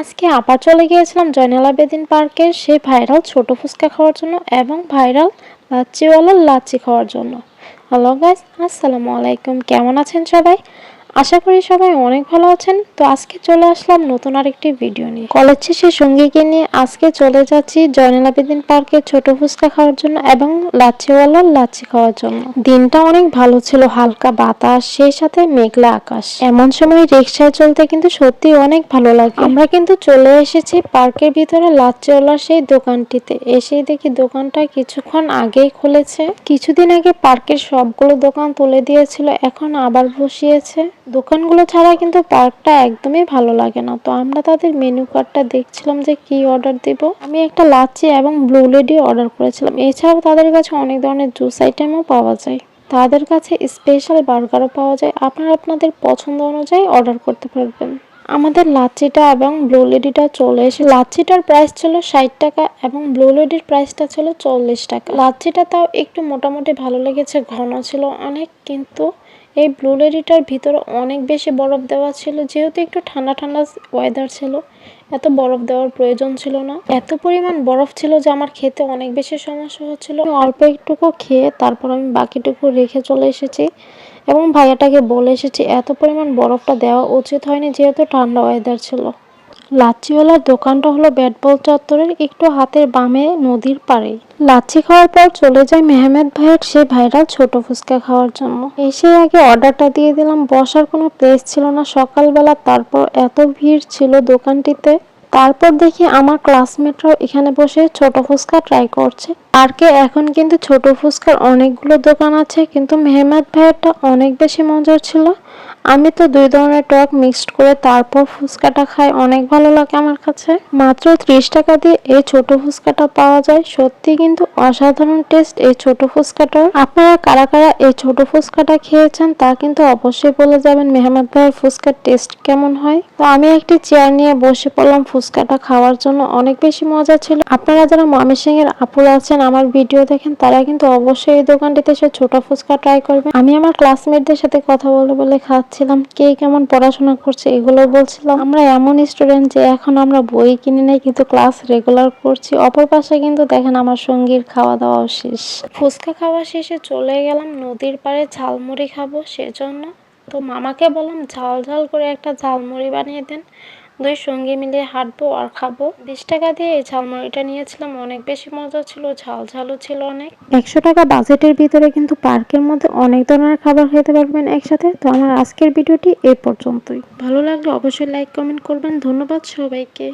আজকে আবার চলে গিয়েছিলাম জয়নাল আবেদিন পার্কে সেই ভাইরাল ছোট ফুচকা খাওয়ার জন্য এবং ভাইরাল লাচ্চিওয়ালার লাচ্চি খাওয়ার জন্য। হ্যালো গাইস আসসালামু আলাইকুম। কেমন আছেন সবাই? আশা করি সবাই অনেক ভালো আছেন। তো আজকে চলে আসলাম নতুন আরেকটি ভিডিও নিয়ে। কলেজ শেষে সঙ্গীকে নিয়ে আজকে চলে যাচ্ছি জয়নাল আবেদিন পার্কে ছোট ফুচকা খাওয়ার জন্য এবং লাচ্ছিওয়ালার লাচ্ছি খাওয়ার জন্য। দিনটা অনেক ভালো ছিল, হালকা বাতাস, সেই সাথে মেঘলা আকাশ। এমন সময় রিক্সায় চলতে কিন্তু সত্যি অনেক ভালো লাগে। আমরা কিন্তু চলে এসেছি পার্কের ভিতরে লাচ্ছিওয়ালার সেই দোকানটিতে। এসেই দেখি দোকানটা কিছুক্ষণ আগেই খুলেছে। কিছুদিন আগে পার্কের সবগুলো দোকান তুলে দিয়েছিল, এখন আবার বসিয়েছে। দোকানগুলো ছাড়া কিন্তু পার্কটা একদমই ভালো লাগে না। তো আমরা তাদের মেনু কার্ডটা দেখছিলাম যে কি অর্ডার দিব। আমি একটা লাচি এবং ব্লু লেডি অর্ডার করেছিলাম। এছাড়াও তাদের কাছে অনেক ধরনের জুস আইটেমও পাওয়া যায়। তাদের কাছে স্পেশাল বার্গারও পাওয়া যায়। আপনারা আপনাদের পছন্দ অনুযায়ী অর্ডার করতে পারবেন। আমাদের লাচ্ছিটা এবং ব্লু লেডিটা চলে এসে লাচ্ছিটার প্রাইস ছিল ষাট টাকা এবং ব্লু লেডির প্রাইসটা ছিল চল্লিশ টাকা। লাচ্ছিটা তাও একটু মোটামুটি ভালো লেগেছে, ঘন ছিল অনেক, কিন্তু এই ব্লু লেডিটার ভিতরে অনেক বেশি বরফ দেওয়া ছিল, যেহেতু একটু ঠান্ডা ঠান্ডা ওয়েদার ছিল, এত বরফ দেওয়ার প্রয়োজন ছিল না। এত পরিমাণ বরফ ছিল যে আমার খেতে অনেক বেশি সমস্যা হচ্ছিল। অল্প একটুকু খেয়ে তারপর আমি বাকিটুকু রেখে চলে এসেছি। এবং ভাইয়াটাকে বলে এসেছি, এত পরিমাণ বরফটা দেওয়া উচিত হয়নি যেহেতু ঠান্ডা ওয়েদার ছিল। লাচ্ছিওয়ালার দোকানটা হলো ব্যাটবল চত্বরের একটু হাতের বামে নদীর পাড়ে লাচ্ছি খাওয়ার পর চলে যায় মেহমেদ ভাইয়ের সেই ভাইরাল ছোট ফুচকা খাওয়ার জন্য। এসে আগে অর্ডারটা দিয়ে দিলাম, বসার কোনো প্লেস ছিল না। সকালবেলা তারপর এত ভিড় ছিল দোকানটিতে। তারপর দেখি আমার ক্লাসমেটরাও এখানে বসে ছোট ফুচকা ট্রাই করছে। পার্কে এখন কিন্তু ছোট ফুচকার অনেকগুলো দোকান আছে, কিন্তু মেহমেদ ভাইয়েরটা অনেক বেশি মজার ছিল। আমি তো দুই ধরনের টক মিক্সড করে তারপর ফুচকাটা খাই, অনেক ভালো লাগে আমার কাছে। মাত্র ত্রিশ টাকা দিয়ে এই ছোট ফুচকাটা পাওয়া যায়। সত্যি কিন্তু অসাধারণ টেস্ট এই ছোট ফুচকাটার। আপনারা কারা কারা এই ছোট ফুচকাটা খেয়েছেন তা কিন্তু অবশ্যই বলে যাবেন মেহমেদ ভাইয়ের ফুচকার টেস্ট কেমন হয়। তো আমি একটি চেয়ার নিয়ে বসে পড়লাম, ফুচকাটা খাওয়ার জন্য অনেক বেশি মজা ছিল। আপনারা যারা ময়মনসিং এর আপুল আছেন আমার ভিডিও দেখেন, তারা কিন্তু অবশ্যই এই দোকানটিতে এসে ছোট ফুচকা ট্রাই করবেন আমি আমার ক্লাসমেটদের সাথে কথা বলে বলে খাচ্ছিলাম, কে কেমন পড়াশোনা করছে এগুলো বলছিলাম। আমরা এমন স্টুডেন্ট যে এখন আমরা বই কিনে নেই, কিন্তু ক্লাস রেগুলার করছি। অপর পাশে কিন্তু দেখেন আমার সঙ্গীর খাওয়া দাওয়াও শেষ। ফুচকা খাওয়া শেষে চলে গেলাম, নদীর পাড়ে ঝালমুড়ি খাব সেজন্য। তো মামাকে বললাম, ঝাল ঝাল করে একটা ঝালমুড়ি বানিয়ে দেন। দুই সঙ্গী মিলে হাঁটবো আর খাব। বিশ টাকা দিয়ে এই ঝালমুড়িটা নিয়েছিলাম অনেক বেশি মজা ছিল ঝাল ঝালও ছিল অনেক। একশো টাকা বাজেটের ভিতরে কিন্তু পার্কের মধ্যে অনেক ধরনের খাবার খেতে পারবেন একসাথে। তো আমার আজকের ভিডিওটি এ পর্যন্তই। ভালো লাগলে অবশ্যই লাইক কমেন্ট করবেন। ধন্যবাদ সবাইকে।